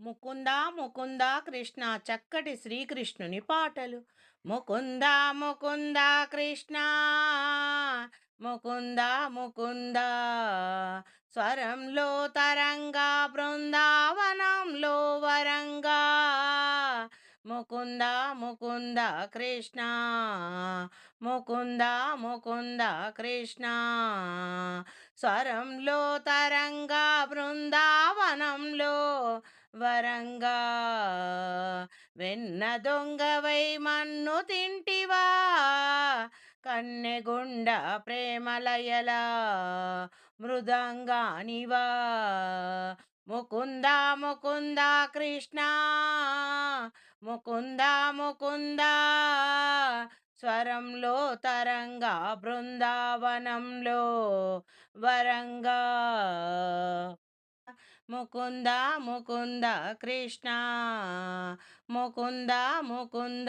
ముకుంద ముకుంద కృష్ణ చక్కటి శ్రీకృష్ణుని పాటలు. ముకుంద ముకుంద కృష్ణ ముకుంద ముకుంద స్వరంలో తరంగా బృందావనంలో వరంగా. ముకుంద ముకుంద కృష్ణ ముకుంద ముకుంద కృష్ణ స్వరంలో తరంగా బృందావనంలో వరంగా. వెన్న దొంగవై మన్ను తింటివా? కన్నెగుండ ప్రేమలయలా మృదంగానివా ముకుంద ముకుంద కృష్ణ ముకుంద ముకుంద స్వరంలో తరంగా బృందావనంలో వరంగా. ముకుంద ముకుంద కృష్ణ ముకుంద ముకుంద.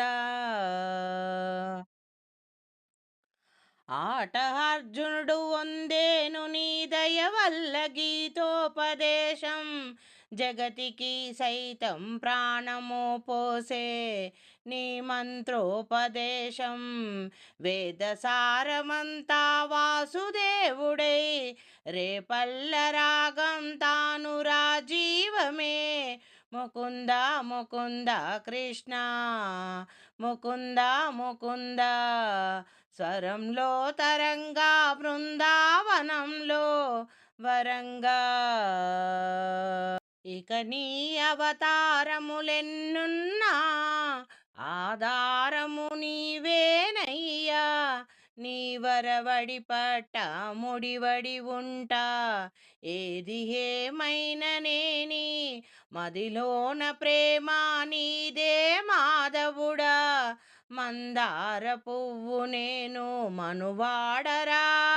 ఆట అర్జునుడు వందేను నీ దయ వల్ల గీతోపదేశం. జగతికి సైతం ప్రాణము పోసే నీ మంత్రోపదేశం. వేదసారమంతా వాసుదేవుడై రేపల్ల రాగం తాను రాజీవమే. ముకుంద ముకుంద కృష్ణ ముకుంద ముకుంద. స్వరంలో తరంగా బృందావనంలో వరంగా. ఇక నీ అవతారములెన్నున్నా ఆధార నీ వరవడి పట్ట ముడివడి ఉంటా. ఏది ఏమైననేని మదిలోన ప్రేమ నీదే మాధవుడా. మందార పువ్వు నేను మనువాడరా.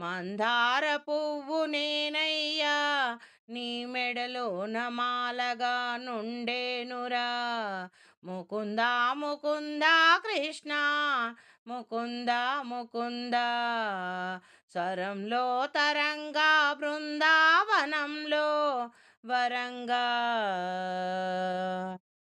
మందార పువ్వు నేనయ్యా నీ మెడలో నమాలగా నుండేనురా. ముకుంద ముకుంద కృష్ణ ముకుంద ముకుంద. స్వరంలో తరంగా బృందావనంలో వరంగా.